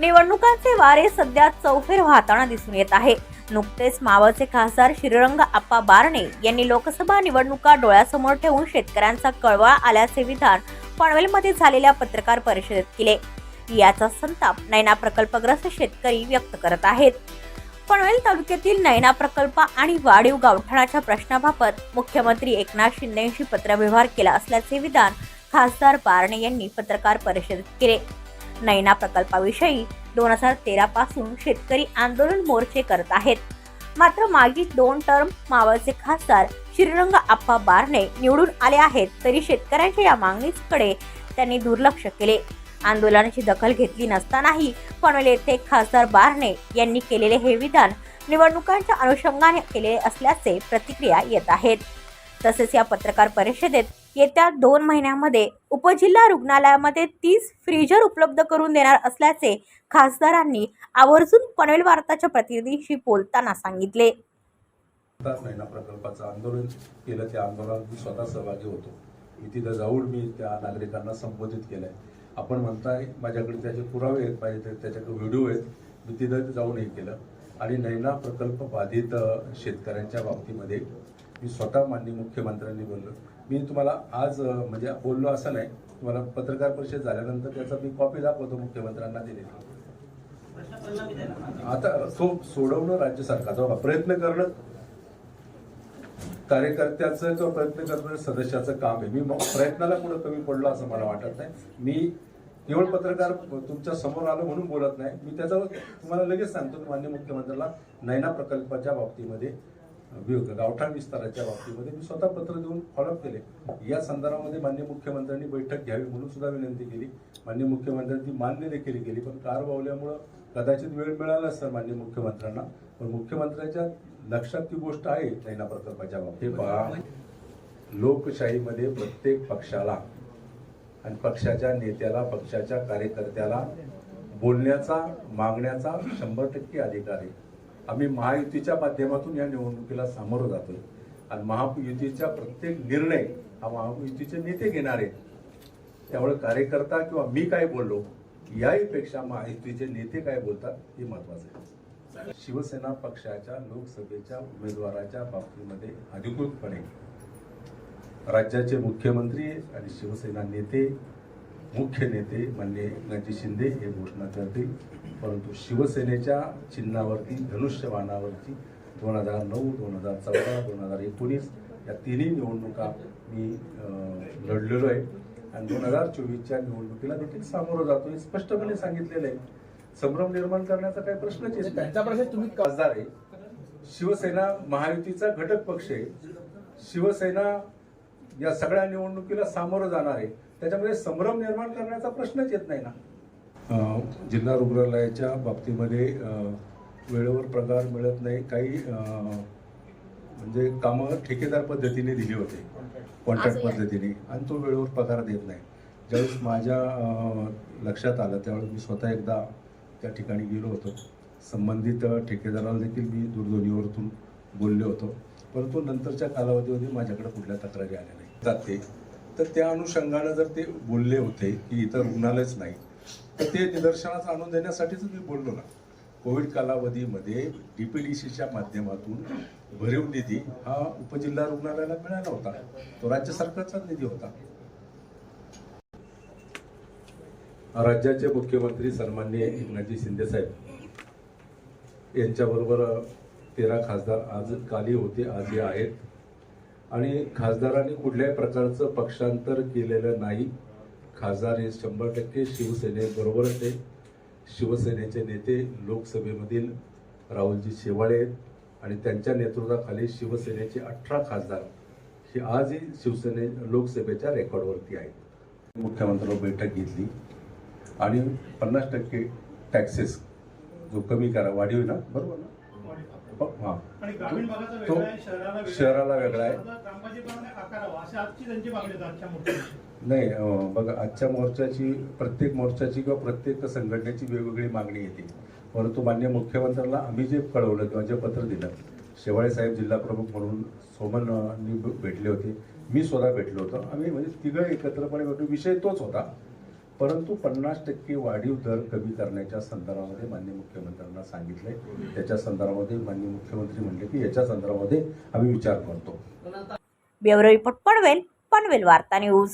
निवडणुकांचे वारे सध्या चौफेर वाहताना दिसून येत आहे. नुकतेच मावळचे खासदार श्रीरंग आप्पा बारणे यांनी लोकसभा निवडणुका डोळ्यासमोर ठेवून शेतकऱ्यांचा कळवळा आल्याचे विधान पनवेलमध्ये झालेल्या पत्रकार परिषदेत केले. याचा संताप नैना प्रकल्पग्रस्त शेतकरी व्यक्त करत आहेत. पनवेल तालुक्यातील नैना प्रकल्प आणि वाढीव गावठाणाच्या प्रश्नाबाबत मुख्यमंत्री एकनाथ शिंदेशी पत्रव्यवहार केला असल्याचे विधान खासदार बारणे यांनी पत्रकार परिषदेत केले. नैना प्रकल्पाविषयी दोन हजार तेरा पासून शेतकरी आंदोलन मोर्चे करत आहेत. मात्र मागील दोन टर्म मावळचे खासदार श्रीरंग आप्पा बारणे निवडून आले आहेत तरी शेतकऱ्यांच्या या मागणीकडे त्यांनी दुर्लक्ष केले. आंदोलनाची दखल घेतली नसतानाही पनवेल येथे खासदार बारणे यांनी केलेले हे विधान निवडणुकांच्या अनुषंगाने केले असल्याचे प्रतिक्रिया येत आहेत. तसेच या पत्रकार परिषदेत येत्या दोन महिन्यामध्ये उपजिल्हा रुग्णालयामध्ये तीस फ्रीजर उपलब्ध करून देणार असल्याचे खासदारांनी आवर्जून पनवेल वार्ताच्या प्रतिनिधीशी बोलताना सांगितले. महिना प्रकल्पाचं आंदोलन केलं त्या आंदोलनात मी स्वतः सहभागी होतो. मी तिथं जाऊन मी त्या नागरिकांना संबोधित केलंय. आपण म्हणताय माझ्याकडे त्याचे पुरावे आहेत पाहिजे त्याच्याकडे व्हिडिओ आहेत. मी तिथं जाऊन हे केलं. आणि नैना प्रकल्प बाधित शेतकऱ्यांच्या बाबतीमध्ये मी स्वतः माननीय मुख्यमंत्र्यांनी बोललो. मी तुम्हाला आज म्हणजे बोललो असं नाही तुम्हाला पत्रकार परिषद झाल्यानंतर त्याचा मी कॉपी दाखवतो मुख्यमंत्र्यांना दिलेली. आता तो सोडवणं राज्य सरकारचा प्रयत्न करणं. कार्यकर्त्याचं किंवा प्रयत्न करणाऱ्या सदस्याचं काम आहे. मी प्रयत्नाला कुठं कमी पडलो असं मला वाटत नाही. मी केवळ पत्रकार तुमच्यासमोर आलो म्हणून बोलत नाही. मी त्याचा तुम्हाला लगेच सांगतो मान्य मुख्यमंत्र्याला नैना प्रकल्पाच्या बाबतीमध्ये गावठाण विस्ताराच्या बाबतीमध्ये मी स्वतः पत्र देऊन फॉलोअप केले. या संदर्भामध्ये मान्य मुख्यमंत्र्यांनी बैठक घ्यावी म्हणून सुद्धा विनंती केली. मान्य मुख्यमंत्र्यांनी ती मान्य देखील केली पण कार वावल्यामुळं कदाचित वेळ मिळाला असतं मान्य मुख्यमंत्र्यांना. पण मुख्यमंत्र्यांच्या लक्षात ती गोष्ट आहे नैना प्रकल्पाच्या बाबतीत लोकशाहीमध्ये प्रत्येक पक्षाला आणि पक्षाच्या नेत्याला पक्षाच्या कार्यकर्त्याला बोलण्याचा मागण्याचा शंभर टक्के अधिकार आहे. आम्ही महायुतीच्या माध्यमातून या निवडणुकीला सामोरं जातोय. आणि महायुतीचा प्रत्येक निर्णय हा महायुतीचे नेते घेणार आहेत. त्यामुळे कार्यकर्ता किंवा मी काय बोललो याहीपेक्षा महायुतीचे नेते काय बोलतात हे महत्वाचं आहे. शिवसेना पक्षाच्या लोकसभेच्या उमेदवाराच्या बाबतीमध्ये अधिकृतपणे राज्याचे मुख्यमंत्री आणि शिवसेना नेते मुख्य नेते मान्य एकनाथजी शिंदे हे घोषणा करतील. परंतु शिवसेनेच्या चिन्हावरती धनुष्यबाणावरती दोन हजार नऊ दोन हजार चौदा दोन हजार एकोणीस या तिन्ही निवडणुका मी लढलेलो आहे. आणि दोन हजार चोवीसच्या निवडणुकीला देखील सामोरं जातो हे स्पष्टपणे सांगितलेलं आहे. संभ्रम निर्माण करण्याचा काही प्रश्नच येत नाही. त्यांचा प्रश्न तुम्ही क- खासदार आहे. शिवसेना महायुतीचा घटक पक्ष आहे. शिवसेना या सगळ्या निवडणुकीला सामोरं जाणार आहे. त्याच्यामध्ये संभ्रम निर्माण करण्याचा प्रश्नच येत नाही ना. जिल्हा रुग्णालयाच्या बाबतीमध्ये वेळेवर पगार मिळत नाही. काही म्हणजे कामं ठेकेदार पद्धतीने दिली होते. कॉन्ट्रॅक्ट. पद्धतीने. आणि तो वेळेवर पगार देत नाही. ज्यावेळेस माझ्या लक्षात आलं त्यावेळेस मी स्वतः एकदा त्या ठिकाणी गेलो होतो. संबंधित ठेकेदाराला देखील मी दूरध्वनीवरतून बोललो होतो. परंतु नंतरच्या कालावधीमध्ये माझ्याकडे कुठल्या तक्रारी आल्या नाही जाते. तर त्या अनुषंगानं जर ते बोलले होते की इतर रुग्णालयच नाही तर ते निदर्शनास आणून देण्यासाठीच मी बोललो ना. कोविड कालावधीमध्ये डीपीडीसीच्या माध्यमातून भरीव निधी हा उपजिल्हा रुग्णालयाला मिळाला होता. तो राज्य सरकारचाच निधी होता. राज्याचे मुख्यमंत्री सन्माननीय एकनाथजी शिंदे साहेब यांच्याबरोबर तेरा खासदार आज काली होते आज आजही आहेत. आणि खासदारांनी कुठल्याही प्रकारचं पक्षांतर केलेलं नाही. खासदार हे शंभर टक्के शिवसेनेबरोबरच आहे. शिवसेनेचे नेते लोकसभेमधील राहुलजी शेवाळे आहेत आणि त्यांच्या नेतृत्वाखाली शिवसेनेचे अठरा खासदार हे आजही शिवसेने लोकसभेच्या रेकॉर्डवरती आहेत. मुख्यमंत्र्यांवर बैठक घेतली आणि पन्नास टक्के टॅक्सेस जो कमी करा वाढीव ना? बरोबर ना? हां तो शहराला वेगळा आहे. नाही बघा आजच्या मोर्चाची प्रत्येक मोर्चाची किंवा प्रत्येक संघटनेची वेगवेगळी मागणी येते. परंतु मान्य मुख्यमंत्र्यांना आम्ही जे कळवलं किंवा जे पत्र दिलं शेवाळे साहेब जिल्हा प्रमुख म्हणून सोमननी भेटले होते मी स्वतः भेटलो होतो. आम्ही म्हणजे तिघं एकत्रपणे भेटलो. विषय तोच होता. परंतु पन्नास टक्के वाढीव दर कमी करण्याच्या संदर्भामध्ये मान्य मुख्यमंत्र्यांना सांगितलंय. त्याच्या संदर्भामध्ये मान्य मुख्यमंत्री म्हणले की याच्या संदर्भामध्ये आम्ही विचार करतो. ब्युरो रिपोर्ट पनवेल पनवेल वार्ता न्यूज.